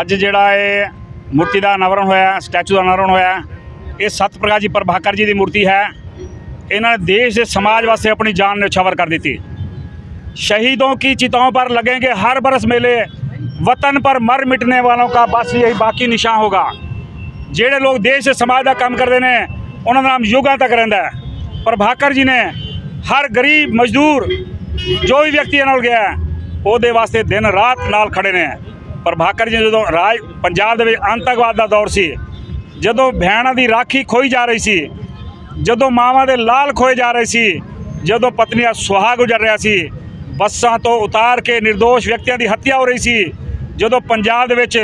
ਅੱਜ ਜਿਹੜਾ ਇਹ ਮੂਰਤੀ ਦਾ ਅਨਾਵਰਨ ਹੋਇਆ ਸਟੈਚੂ ਦਾ ਅਨਾਵਰਨ ਹੋਇਆ ਇਹ ਸਤ ਪ੍ਰਕਾਸ਼ ਜੀ ਪ੍ਰਭਾਕਰ ਜੀ ਦੀ ਮੂਰਤੀ ਹੈ ਇਹਨਾਂ ਨੇ ਦੇਸ਼ ਦੇ ਸਮਾਜ ਵਾਸਤੇ ਆਪਣੀ ਜਾਨ ਨਿਛਾਵਰ ਕਰ ਦਿੱਤੀ शहीदों की चिताओं पर लगेंगे हर बरस मेले वतन पर मर मिटने वालों का बस यही बाकी निशान होगा ਜਿਹੜੇ ਲੋਕ ਦੇਸ਼ ਤੇ ਸਮਾਜ ਦਾ ਕੰਮ ਕਰਦੇ ਨੇ ਉਹਨਾਂ ਦਾ ਨਾਮ ਯੁੱਗਾਂ ਤੱਕ ਰਹਿੰਦਾ ਹੈ ਪ੍ਰਭਾਕਰ ਜੀ ਨੇ ਹਰ ਗਰੀਬ ਮਜ਼ਦੂਰ ਜੋ ਵੀ ਵਿਅਕਤੀ ਨਾਲ ਗਿਆ ਹੈ, ਉਹਦੇ ਵਾਸਤੇ ਦਿਨ ਰਾਤ ਨਾਲ ਖੜੇ ਨੇ ਪ੍ਰਭਾਕਰ ਜੀ, ਜਦੋਂ ਰਾਜ ਪੰਜਾਬ ਦੇ ਵਿੱਚ ਅੰਤਕਵਾਦ ਦਾ ਦੌਰ ਸੀ, ਜਦੋਂ ਭੈਣਾਂ ਦੀ ਰਾਖੀ ਖੋਈ ਜਾ ਰਹੀ ਸੀ, ਜਦੋਂ ਮਾਵਾਂ ਦੇ ਲਾਲ ਖੋਏ ਜਾ ਰਹੇ ਸੀ, ਜਦੋਂ ਪਤਨੀਆਂ ਸੁਹਾਗ ਗੁਜ਼ਰ ਰਿਹਾ ਸੀ, ਬੱਸਾਂ ਤੋਂ ਉਤਾਰ ਕੇ નિર્ਦੋਸ਼ ਵਿਅਕਤੀਆਂ ਦੀ ਹੱਤਿਆ ਹੋ ਰਹੀ ਸੀ, ਜਦੋਂ ਪੰਜਾਬ ਦੇ ਵਿੱਚ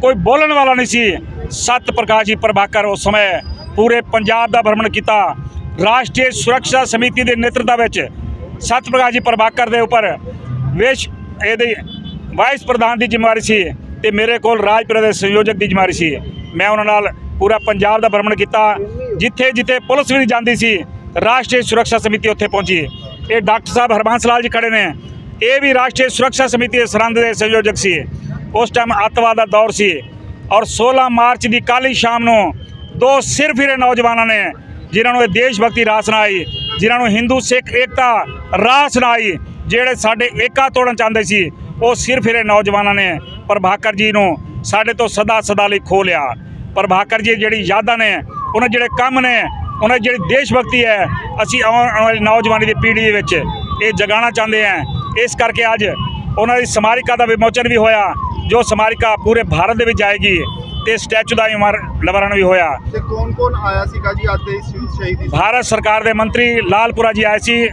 ਕੋਈ ਬੋਲਣ ਵਾਲਾ ਨਹੀਂ ਸੀ, ਸਤ ਪ੍ਰਕਾਸ਼ ਜੀ ਪ੍ਰਭਾਕਰ ਉਸ ਸਮੇਂ ਪੂਰੇ ਪੰਜਾਬ ਦਾ ਭ੍ਰਮਣ ਕੀਤਾ। ਰਾਸ਼ਟਰੀ ਸੁਰੱਖਿਆ ਸਮਿਤੀ ਦੇ ਨੇਤਰਤਾ ਵਿੱਚ ਸਤ ਪ੍ਰਕਾਸ਼ ਜੀ ਪ੍ਰਭਾਕਰ ਦੇ ਉੱਪਰ ਵਿਸ਼ ਇਹਦੇ ਵਾਈਸ ਪ੍ਰਧਾਨ ਦੀ ਜ਼ਿੰਮੇਵਾਰੀ ਸੀ ਤੇ ਮੇਰੇ ਕੋਲ ਰਾਜਪੁਰਾ ਦੇ ਸੰਯੋਜਕ ਦੀ ਜ਼ਿੰਮੇਵਾਰੀ ਸੀ ਮੈਂ ਉਹਨਾਂ ਨਾਲ ਪੂਰਾ ਪੰਜਾਬ ਦਾ ਭ੍ਰਮਣ ਕੀਤਾ। ਜਿੱਥੇ ਜਿੱਥੇ ਪੁਲਿਸ ਵੀ ਨਹੀਂ ਜਾਂਦੀ ਸੀ, ਰਾਸ਼ਟਰੀ ਸੁਰੱਖਿਆ ਸਮਿਤੀ ਉੱਥੇ ਪਹੁੰਚੀ ਇਹ ਡਾਕਟਰ ਸਾਹਿਬ ਹਰਬੰਸ ਲਾਲ ਜੀ ਖੜੇ ਨੇ। ਇਹ ਵੀ ਰਾਸ਼ਟਰੀ ਸੁਰੱਖਿਆ ਸਮਿਤੀ ਦੇ ਸਰਹੰਦ ਦੇ ਸੰਯੋਜਕ ਸੀ ਉਸ ਟਾਈਮ ਅੱਤਵਾਦ ਦਾ ਦੌਰ ਸੀ ਔਰ 16 ਮਾਰਚ ਦੀ ਕਾਲੀ ਸ਼ਾਮ ਨੂੰ ਦੋ ਸਿਰ ਫਿਰੇ ਨੌਜਵਾਨਾਂ ਨੇ, ਜਿਨ੍ਹਾਂ ਨੂੰ ਇਹ ਦੇਸ਼ ਭਗਤੀ ਰਾਸ ਨਾ ਆਈ, ਜਿਨ੍ਹਾਂ ਨੂੰ ਹਿੰਦੂ ਸਿੱਖ ਏਕਤਾ ਰਾਸ ਨਾ ਆਈ, ਜਿਹੜੇ ਸਾਡੇ ਏਕਾ ਤੋੜਨ ਚਾਹੁੰਦੇ ਸੀ ਉਹ ਸਿਰ ਫਿਰੇ ਨੌਜਵਾਨਾਂ ਨੇ ਪ੍ਰਭਾਕਰ ਜੀ ਨੂੰ ਸਾਡੇ ਤੋਂ ਸਦਾ ਸਦਾ ਲਈ ਖੋ ਲਿਆ। ਪ੍ਰਭਾਕਰ ਜੀ ਜਿਹੜੀ ਯਾਦਾਂ ਨੇ ਉਹਨਾਂ ਜਿਹੜੇ ਕੰਮ ਨੇ ਉਹਨਾਂ ਜਿਹੜੀ ਦੇਸ਼ ਭਗਤੀ ਹੈ ਅਸੀਂ ਆਉਣ ਵਾਲੀ ਨੌਜਵਾਨੀ ਦੀ ਪੀੜ੍ਹੀ ਦੇ ਵਿੱਚ ਇਹ ਜਗਾਉਣਾ ਚਾਹੁੰਦੇ ਹਾਂ। ਇਸ ਕਰਕੇ ਅੱਜ ਉਹਨਾਂ ਦੀ ਸਮਾਰਿਕਾ ਦਾ ਵਿਮੋਚਨ ਵੀ ਹੋਇਆ ਜੋ ਸਮਾਰਿਕਾ ਪੂਰੇ ਭਾਰਤ ਦੇ ਵਿੱਚ ਜਾਏਗੀ ਤੇ ਸਟੈਚੂ ਦਾ ਲਵਰਨ ਵੀ ਹੋਇਆ। ਤੇ ਕੌਣ ਕੌਣ ਆਇਆ ਸੀਗਾ ਜੀ ਅੱਜ ਦੇ ਇਸ ਸ਼ਹੀਦੀ ਭਾਰਤ ਸਰਕਾਰ ਦੇ ਮੰਤਰੀ ਲਾਲਪੁਰਾ ਜੀ ਆਏ ਸੀ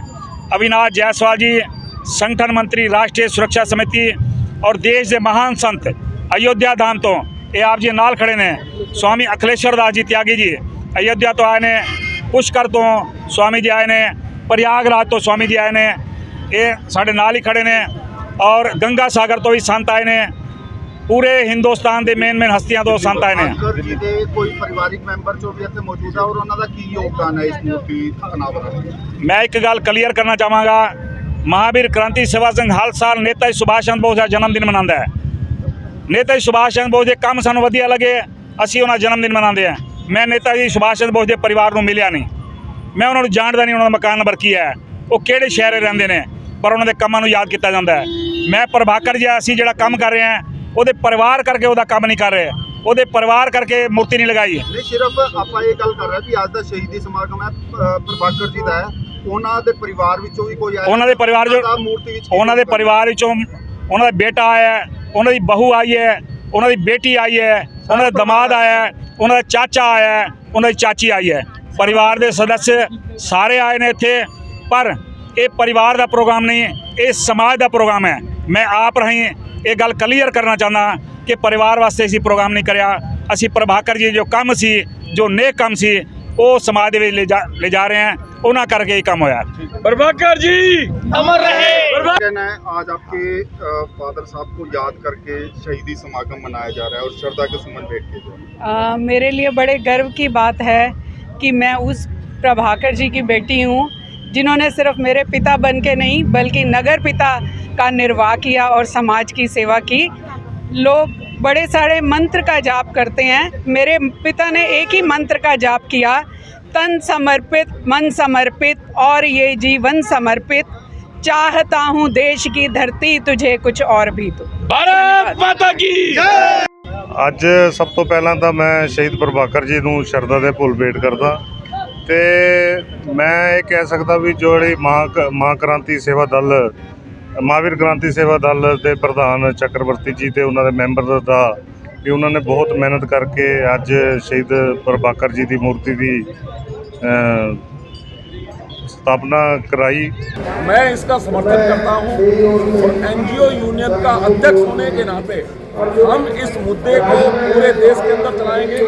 ਅਵਿਨਾਸ਼ ਜਾਇਸਵਾਲ ਜੀ ਸੰਗਠਨ ਮੰਤਰੀ ਰਾਸ਼ਟਰੀ ਸੁਰੱਖਿਆ ਸਮਿਤੀ ਔਰ ਦੇਸ਼ ਦੇ ਮਹਾਨ ਸੰਤ ਅਯੋਧਿਆ ਧਾਮ ਤੋਂ ਇਹ ਆਪ ਜੀ ਨਾਲ ਖੜੇ ਨੇ ਸਵਾਮੀ ਅਖਿਲੇਸ਼ਵਰ ਦਾਸ ਜੀ ਤਿਆਗੀ ਜੀ ਅਯੋਧਿਆ ਤੋਂ ਆਏ ਨੇ ਪੁਸ਼ਕਰ ਤੋਂ ਸਵਾਮੀ ਜੀ ਆਏ ਨੇ ਪ੍ਰਯਾਗਰਾਜ ਤੋਂ ਸਵਾਮੀ ਜੀ ਆਏ ਨੇ ਇਹ ਸਾਡੇ ਨਾਲ ਹੀ ਖੜੇ ਨੇ ਔਰ ਗੰਗਾ ਸਾਗਰ ਤੋਂ ਵੀ ਸੰਤ ਆਏ ਨੇ ਪੂਰੇ ਹਿੰਦੁਸਤਾਨ ਦੇ ਮੇਨ ਮੇਨ ਹਸਤੀਆਂ ਤੋਂ ਸੰਤ ਆਏ ਨੇ ਜੀ ਦੇ ਕੋਈ ਪਰਿਵਾਰਿਕ ਮੈਂਬਰ ਜੋ ਵੀ ਇੱਥੇ ਮੌਜੂਦ ਹੈ ਔਰ ਉਹਨਾਂ ਦਾ ਕੀ ਯੋਗਦਾਨ ਹੈ ਇਸ ਮੂਰਤੀ ਅਨਾਵਰਨ ਵਿੱਚ ਮੈਂ ਇੱਕ ਗੱਲ ਕਲੀਅਰ ਕਰਨਾ ਚਾਹਾਂਗਾ ਮਹਾਵੀਰ ਕ੍ਰਾਂਤੀ ਸੇਵਾ ਸੰਘ ਹਰ ਸਾਲ ਨੇਤਾ ਜੀ ਸੁਭਾਸ਼ ਚੰਦਰ ਬੋਸ ਦਾ ਜਨਮ ਦਿਨ ਮਨਾਉਂਦਾ ਹੈ। ਨੇਤਾ ਜੀ ਸੁਭਾਸ਼ ਚੰਦਰ ਬੋਸ ਦੇ ਕੰਮ ਸਾਨੂੰ ਵਧੀਆ ਲੱਗੇ ਅਸੀਂ ਉਹਨਾਂ ਦਾ ਜਨਮ ਦਿਨ ਮਨਾਉਂਦੇ ਹਾਂ। ਮੈਂ ਨੇਤਾ ਜੀ ਸੁਭਾਸ਼ ਚੰਦਰ ਬੋਸ ਦੇ ਪਰਿਵਾਰ ਨੂੰ ਮਿਲਿਆ ਨਹੀਂ। ਮੈਂ ਉਹਨਾਂ ਨੂੰ ਜਾਣਦਾ ਨਹੀਂ ਉਹਨਾਂ ਦਾ ਮਕਾਨ ਨੰਬਰ ਕੀ ਹੈ। ਉਹ ਕਿਹੜੇ ਸ਼ਹਿਰ ਰਹਿੰਦੇ ਨੇ, ਪਰ ਉਹਨਾਂ ਦੇ ਕੰਮਾਂ ਨੂੰ ਯਾਦ ਕੀਤਾ ਜਾਂਦਾ ਹੈ। ਮੈਂ ਪ੍ਰਭਾਕਰ ਜੀ ਅਸੀਂ ਜਿਹੜਾ ਕੰਮ ਕਰ ਰਹੇ ਹਾਂ, ਉਹਦੇ ਪਰਿਵਾਰ ਕਰਕੇ ਉਹਦਾ ਕੰਮ ਨਹੀਂ ਕਰ ਰਹੇ। ਉਹਦੇ ਪਰਿਵਾਰ ਕਰਕੇ ਮੂਰਤੀ ਨਹੀਂ ਲਗਾਈ। ਨਹੀਂ, ਸਿਰਫ ਆਪਾਂ ਇਹ ਗੱਲ ਕਰ ਰਹੇ ਵੀ ਅੱਜ ਦਾ ਸ਼ਹੀਦੀ ਸਮਾਗਮ ਹੈ ਪ੍ਰਭਾਕਰ ਜੀ ਦਾ ਹੈ। ਉਹਨਾਂ ਦੇ ਪਰਿਵਾਰ ਵਿੱਚੋਂ ਵੀ ਕੋਈ ਆਇਆ ਉਹਨਾਂ ਦੇ ਪਰਿਵਾਰ ਜੋ ਮੂਰਤੀ ਵਿੱਚ ਉਹਨਾਂ ਦੇ ਪਰਿਵਾਰ ਵਿੱਚੋਂ ਉਹਨਾਂ ਦਾ ਬੇਟਾ ਆਇਆ ਹੈ, ਉਹਨਾਂ ਦੀ ਬਹੂ ਆਈ ਹੈ ਉਹਨਾਂ ਦੀ ਬੇਟੀ ਆਈ ਹੈ ਉਹਨਾਂ ਦਾ ਦਮਾਦ ਆਇਆ ਹੈ, ਉਹਨਾਂ ਦਾ ਚਾਚਾ ਆਇਆ ਹੈ, ਉਹਨਾਂ ਦੀ ਚਾਚੀ ਆਈ ਹੈ। ਪਰਿਵਾਰ ਦੇ ਸਦੱਸਿਆ ਸਾਰੇ ਆਏ ਨੇ ਇੱਥੇ ਪਰ ਇਹ ਪਰਿਵਾਰ ਦਾ ਪ੍ਰੋਗਰਾਮ ਨਹੀਂ ਹੈ ਇਹ ਸਮਾਜ ਦਾ ਪ੍ਰੋਗਰਾਮ ਹੈ। ਮੈਂ ਆਪ ਰਹੀ ਇਹ ਗੱਲ ਕਲੀਅਰ ਕਰਨਾ ਚਾਹੁੰਦਾ ਕਿ ਪਰਿਵਾਰ ਵਾਸਤੇ ਅਸੀਂ ਪ੍ਰੋਗਰਾਮ ਨਹੀਂ ਕਰਿਆ। ਅਸੀਂ ਪ੍ਰਭਾਕਰ ਜੀ ਜੋ ਕੰਮ ਸੀ ਜੋ ਨੇਕ ਕੰਮ ਸੀ ਉਹ ਸਮਾਜ ਦੇ ਵਿੱਚ ਲੈ ਜਾ ਲੈ ਜਾ ਰਹੇ ਹਾਂ ਉਹਨਾਂ ਕਰਕੇ ਇਹ ਕੰਮ ਹੋਇਆ प्रभाकर जी अमर रहे कहना है आज आपके अ, फादर साहब को याद करके शहीदी समागम मनाया जा रहा है और श्रद्धा के सुमन भेंट किए जा रहे हैं आ, मेरे लिए बड़े गर्व की बात है कि मैं उस प्रभाकर जी की बेटी हूँ जिन्होंने सिर्फ मेरे पिता बन के नहीं बल्कि नगर पिता का निर्वाह किया और समाज की सेवा की लोग बड़े सारे मंत्र का जाप करते हैं मेरे पिता ने एक ही मंत्र का जाप किया तन समर्पित मन समर्पित और ये जीवन समर्पित चाहता हूँ देश की धरती तुझे कुछ और भी तो भारत माता की ਅੱਜ ਸਭ ਤੋਂ ਪਹਿਲਾਂ ਤਾਂ ਮੈਂ ਸ਼ਹੀਦ ਪ੍ਰਭਾਕਰ ਜੀ ਨੂੰ ਸ਼ਰਧਾ ਦੇ ਭੁੱਲ ਭੇਟ ਕਰਦਾ ਤੇ ਮੈਂ ਇਹ ਕਹਿ ਸਕਦਾ ਵੀ ਜਿਹੜੀ ਮਹਾਂ ਮਹਾਂ ਕ੍ਰਾਂਤੀ ਸੇਵਾ ਦਲ ਮਹਾਵੀਰ ਕ੍ਰਾਂਤੀ ਸੇਵਾ ਦਲ ਦੇ ਪ੍ਰਧਾਨ ਚੱਕਰਵਰਤੀ ਜੀ ਤੇ ਉਹਨਾਂ ਦੇ ਮੈਂਬਰ ਦਾ ਵੀ ਉਹਨਾਂ ਨੇ ਬਹੁਤ ਮਿਹਨਤ ਕਰਕੇ ਅੱਜ ਸ਼ਹੀਦ ਪ੍ਰਭਾਕਰ ਜੀ ਦੀ ਮੂਰਤੀ ਦੀ ਅ, ਸਥਾਪਨਾ ਕਰਾਈ मैं इसका समर्थन करता हूँ और एनजीओ यूनियन का अध्यक्ष होने के नाते हम इस मुद्दे को पूरे देश के अंदर चलाएंगे